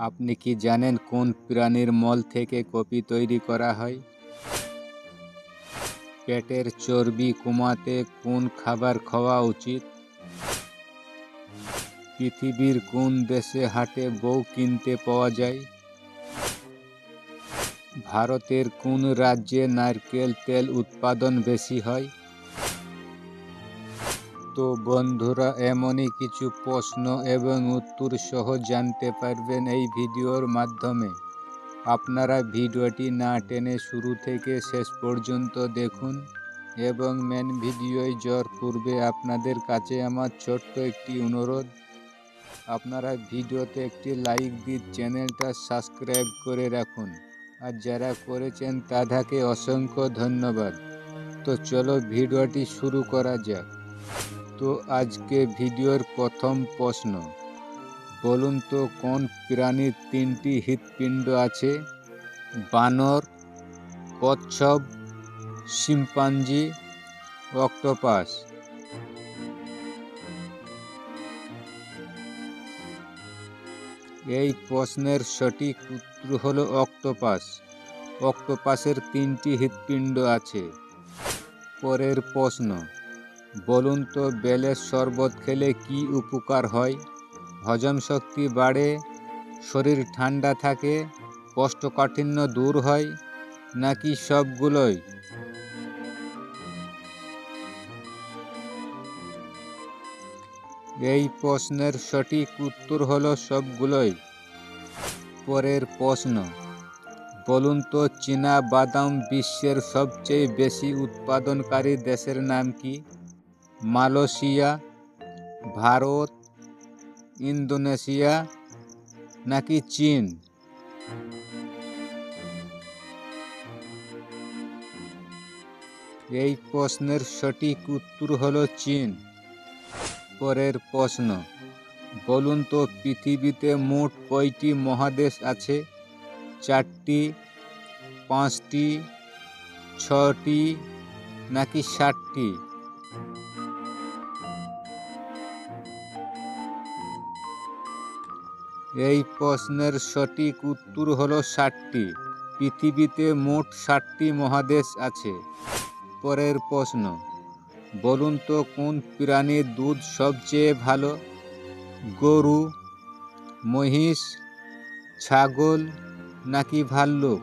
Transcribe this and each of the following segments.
আপনি কি জানেন কোন প্রাণীর মল থেকে কফি তৈরি করা হয়? পেটের চর্বি কমাতে কোন খাবার খাওয়া উচিত? পৃথিবীর কোন দেশে হাটে বউ কিনতে পাওয়া যায়? ভারতের কোন রাজ্যে নারকেল তেল উৎপাদন বেশি হয়? তো বন্ধুরা, এমনই কিছু প্রশ্ন এবং উত্তর সহ জানতে পারবেন এই ভিডিওর মাধ্যমে। আপনারা ভিডিওটি না টেনে শুরু থেকে শেষ পর্যন্ত দেখুন এবং মেন ভিডিওয় যাওয়ার পূর্বে আপনাদের কাছে আমার ছোট্ট একটি অনুরোধ। আপনারা ভিডিওতে একটি লাইক দিয়ে চ্যানেলটা সাবস্ক্রাইব করে রাখুন। আর যারা করেছেন তাদেরকে অসংখ্য ধন্যবাদ। তো চলো ভিডিওটি শুরু করা যাক। তো আজকে ভিডিওর প্রথম প্রশ্ন। বলুন তো কোন প্রাণীর তিনটি হৃৎপিণ্ড আছে? বানর, কচ্ছপ, শিম্পাঞ্জি, অক্টোপাস। এই প্রশ্নের সঠিক উত্তর হলো অক্টোপাস। অক্টোপাসের তিনটি হৃৎপিণ্ড আছে। পরের প্রশ্ন। বলুন তো, বেলের শরবত খেলে কি উপকার হয়? হজম শক্তি বাড়ে, শরীর ঠান্ডা থাকে কোষ্ঠকাঠিন্য দূর হয়, নাকি সবগুলোই? এই প্রশ্নের সঠিক উত্তর হলো সবগুলোই। পরের প্রশ্ন, বলুন তো, চীনা বাদাম বিশ্বের সবচেয়ে বেশি উৎপাদনকারী দেশের নাম কি? মালয়েশিয়া, ভারত, ইন্দোনেশিয়া নাকি চীন? এই প্রশ্নের সঠিক উত্তর হলো চীন। পরের প্রশ্ন, বলুন তো পৃথিবীতে মোট কয়টি মহাদেশ আছে? চারটি, পাঁচটি ছটি নাকি ষাটটি এই প্রশ্নের সঠিক উত্তর হলো ষাটটি। পৃথিবীতে মোট ষাটটি মহাদেশ আছে। পরের প্রশ্ন, বলুন তো কোন প্রাণীর দুধ সবচেয়ে ভালো? গরু, মহিষ, ছাগল নাকি ভাল্লুক?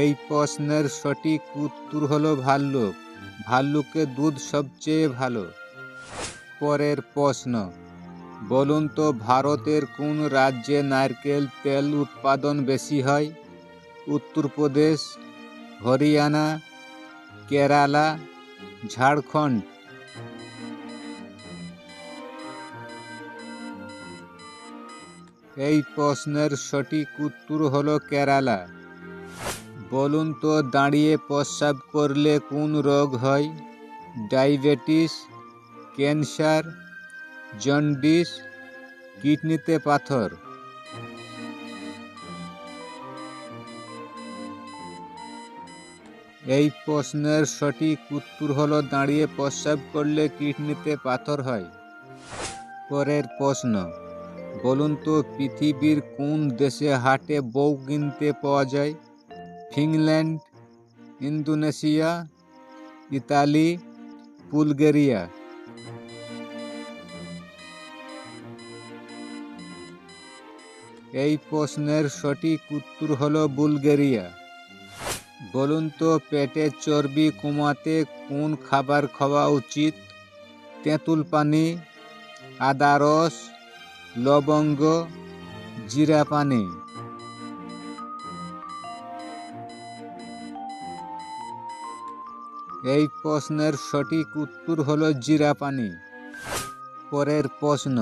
এই প্রশ্নের সঠিক উত্তর হলো ভাল্লুক। ভাল্লুকের দুধ সবচেয়ে ভালো। পরের প্রশ্ন, বলুন তো ভারতের কোন রাজ্যে নারকেল তেল উৎপাদন বেশি হয়? উত্তরপ্রদেশ, হরিয়ানা, কেরালা, ঝাড়খণ্ড। এই প্রশ্নের সঠিক উত্তর হলো কেরালা। বলুন তো, দাঁড়িয়ে প্রস্রাব করলে কোন রোগ হয়? ডায়াবেটিস, ক্যান্সার, জন্ডিস, কিডনিতে পাথর। এই প্রশ্নের সঠিক উত্তর হলো, দাঁড়িয়ে প্রস্রাব করলে কিডনিতে পাথর হয়। পরের প্রশ্ন, বলুন তো, পৃথিবীর কোন দেশে হাটে বউ কিনতে পাওয়া যায়? Finland Indonesia, Italy, Bulgaria. এই প্রশ্নের সঠিক উত্তর হলো বুলগেরিয়া। বলুন তো পেটের চর্বি কমাতে কোন খাবার খাওয়া উচিত? তেঁতুল পানি, আদা রস, লবঙ্গ, জিরা পানি। এই প্রশ্নের সঠিক উত্তর হল জিরা পানি পরের প্রশ্ন,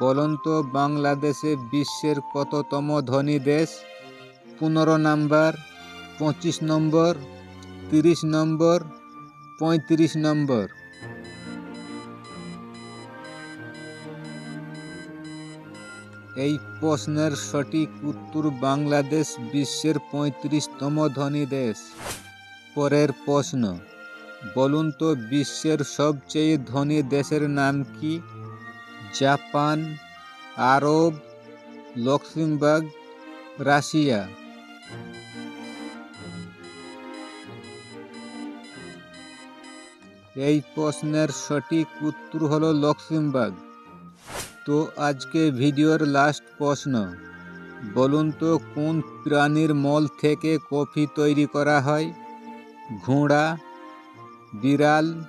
বলুন তো বাংলাদেশে বিশ্বের কততম ধনী দেশ? পনেরো নাম্বার, পঁচিশ নম্বর, তিরিশ নম্বর, পঁয়ত্রিশ নম্বর। এই প্রশ্নের সঠিক উত্তর বাংলাদেশ বিশ্বের পঁয়ত্রিশতম ধনী দেশ। পরের প্রশ্ন। বলুন তো বিশ্বের সবচেয়ে ধনী দেশের নাম কি? Japan, Arab, Luxembourg, Russia. এই প্রশ্নের সঠিক উত্তর হলো লক্সেমবার্গ। তো আজকে ভিডিওর লাস্ট প্রশ্ন। বলুন তো কোন প্রাণীর মল থেকে কফি তৈরি করা হয়? ঘোড়া, বিড়াল,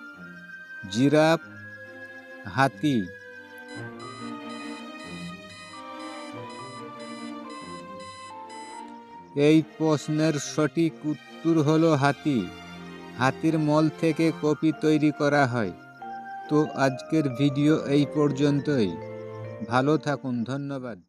জিরাফ, হাতি। এই প্রশ্নের সঠিক উত্তর হলো হাতি। হাতির মল থেকে কপি তৈরি করা হয়। তো আজকের ভিডিও এই পর্যন্তই। ভালো থাকুন, ধন্যবাদ।